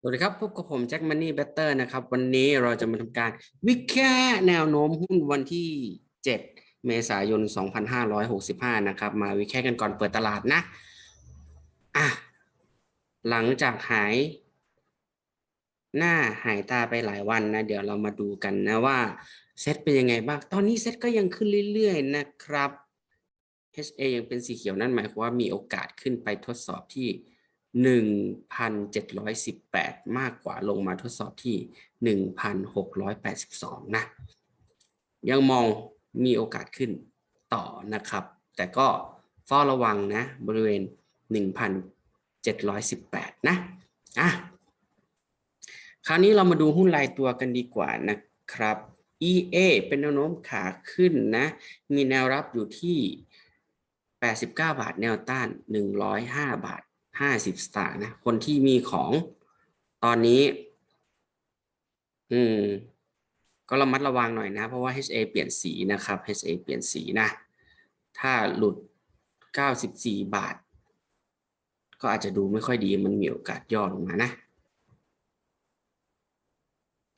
สวัสดีครับพบกับผมแจ็คมันนี่เบเตอร์นะครับ วันนี้เราจะมาทำการวิเคราะห์แนวโน้มหุ้นวันที่ 7 เมษายน 2565 นะครับ มาวิเคราะห์กันก่อนเปิดตลาดนะอะหลังจากหาย หน้าหายตาไปหลายวันนะ เดี๋ยวเรามาดูกันนะว่าเซตเป็นยังไงบ้าง ตอนนี้เซตก็ยังขึ้นเรื่อยๆนะครับ HA ยังเป็นสีเขียวนั่นหมายความว่ามีโอกาสขึ้นไปทดสอบที่ 1,718 มากกว่าลงมาทดสอบที่ 1,682 นะ ยังมองมีโอกาสขึ้นต่อนะครับ แต่ก็เฝ้าระวังนะ บริเวณ 1,718 นะ อะ คราวนี้เรามาดูหุ้นรายตัวกันดีกว่านะครับ EA เป็นแนวโน้มขาขึ้นนะ มีแนวรับอยู่ที่ 89 บาท แนวต้าน 105 บาท 50สตางค์นะ คนที่มีของตอนนี้ อืม ก็ระมัดระวังหน่อยนะ เพราะว่า HA เปลี่ยนสีนะครับ HA เปลี่ยนสีนะ ถ้าหลุด 94 บาท ก็อาจจะดูไม่ค่อยดี มันมีโอกาสย่อลงมานะ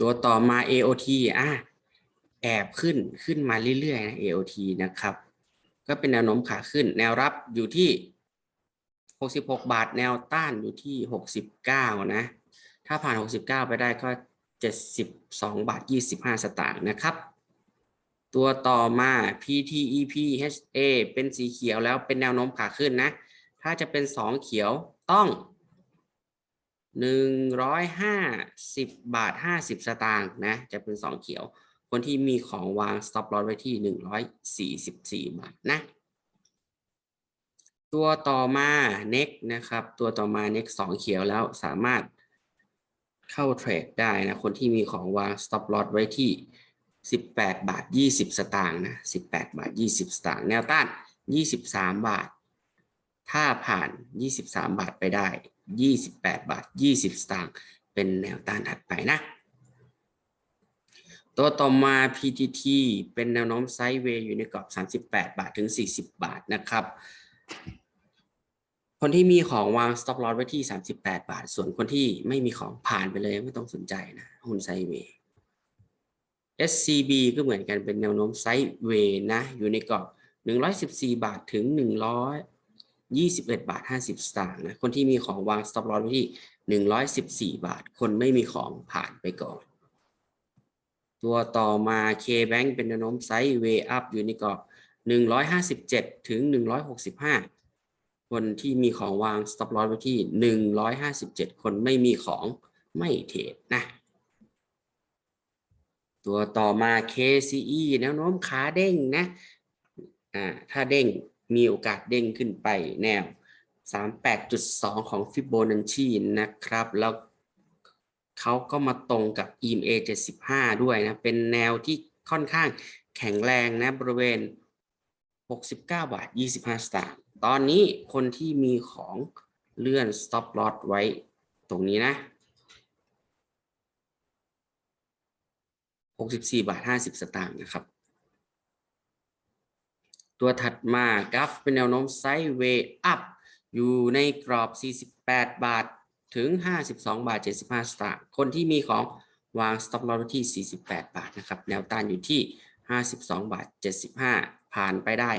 ตัวต่อมา AOT อะ แอบขึ้น ขึ้นมาเรื่อยๆนะ AOT นะครับ ก็เป็นแนวโน้มขาขึ้น แนวรับอยู่ที่ 66 บาทแนวต้านอยู่ที่ 69 นะ ถ้าผ่าน 69 ไปได้ก็ 72 บาท 25 สตางค์นะครับ ตัวต่อมา PTEP HA เป็นสีเขียวแล้วเป็นแนวโน้มขาขึ้นนะ ถ้าจะเป็น 2 เขียวต้อง 150 บาท 50 สตางค์นะ จะเป็น 2 เขียว คนที่มีของวาง stop loss ไว้ที่ 144 บาทนะ ตัวต่อมา next นะครับ ตัวต่อมา next 2เขียวแล้วสามารถเข้าเทรดได้นะ คนที่มีของวาง stop loss ไว้ที่ 18 บาท 20 สตางค์นะ 18 บาท 20 สตางค์แนวต้าน 23 บาท ถ้าผ่าน 23 บาทไปได้ 28 บาท 20 สตางค์เป็นแนวต้านถัดไปนะ ตัวต่อมา PTT เป็นแนวโน้มไซด์เวย์อยู่ในกรอบ 38 บาทถึง 40 บาทนะครับ คนที่มีของวาง stop loss ไว้ที่ 38 บาท ส่วนคนที่ไม่มีของผ่านไปเลยไม่ต้องสนใจนะหุ้นไซเวย์ SCB ก็เหมือนกันเป็นแนวโน้มไซเวย์นะ อยู่ในกรอบ 114 บาทถึง 121 บาท 50 สตางค์นะ คนที่มีของวาง stop loss ไว้ที่ 114 บาท คนไม่มีของผ่านไปก่อน ตัวต่อมา KBank เป็นแนวโน้มไซเวย์อัพอยู่ในกรอบ 157 ถึง 165 คนที่มีของวาง stop loss ไว้ที่ 157 คนไม่มีของไม่เทรดนะ ตัวต่อมา KCE แนวโน้มขาเด้งนะอ่าถ้าเด้งมีโอกาสเด้งขึ้นไปแนว 38.2 ของ Fibonacci นะครับ แล้วเขาก็มาตรงกับ EMA 75 ด้วยนะ เป็นแนวที่ค่อนข้างแข็งแรงนะบริเวณ 69 บาท 25 สตางค์ ตอนนี้คนที่มีของเลื่อน stop loss ไว้ตรงนี้นะ 64 บาท 50 สตางค์นะครับ ตัวถัดมากราฟเป็นแนวโน้มไซด์เวย์อัพอยู่ในกรอบ 48 บาท ถึง 52 บาท 75 สตางค์ คนที่มีของวาง stop loss ที่ 48 บาทนะครับ แนวต้านอยู่ที่ 52บาท75 ผ่านไปได้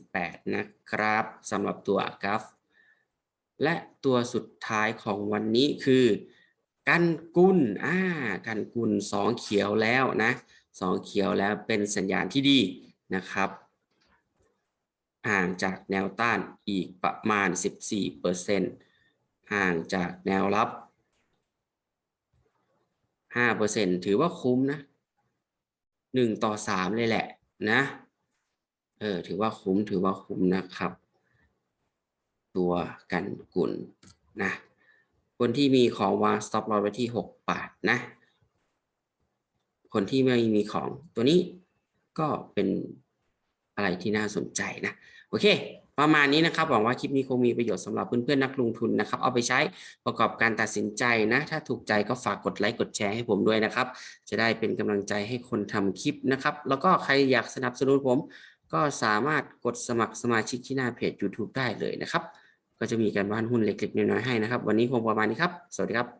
58 นะครับสำหรับตัวกราฟและตัวสุดท้ายของวันนี้คือ กันกุลอ่ากันกุลสองเขียวแล้วนะสองเขียวแล้วเป็นสัญญาณที่ดีนะครับห่างจากแนวต้านอีกประมาณ 14เปอร์เซ็นต์ห่างจากแนวรับ5เปอร์เซ็นต์ถือว่าคุ้มนะ หนึ่งต่อสามเลยแหละนะเออถือว่าคุ้มถือว่าคุ้มนะครับ ตัวกันกุลนะคนที่มีของวางสต็อปลอไว้ที่หกบาทนะ คนที่ไม่มีของตัวนี้ก็เป็นอะไรที่น่าสนใจนะ โอเค ประมาณนี้นะครับ หวังว่าคลิปนี้คงมีประโยชน์สำหรับเพื่อนๆนักลงทุนนะครับ เอาไปใช้ประกอบการตัดสินใจนะ ถ้าถูกใจก็ฝากกดไลค์กดแชร์ให้ผมด้วยนะครับ จะได้เป็นกำลังใจให้คนทำคลิปนะครับ แล้วก็ใครอยากสนับสนุนผม ก็สามารถกดสมัครสมาชิกที่หน้าเพจ YouTube ได้เลยนะครับ ก็จะมีการบ้านหุ้นเล็กๆน้อยๆให้นะครับ วันนี้คงประมาณนี้ครับ สวัสดีครับ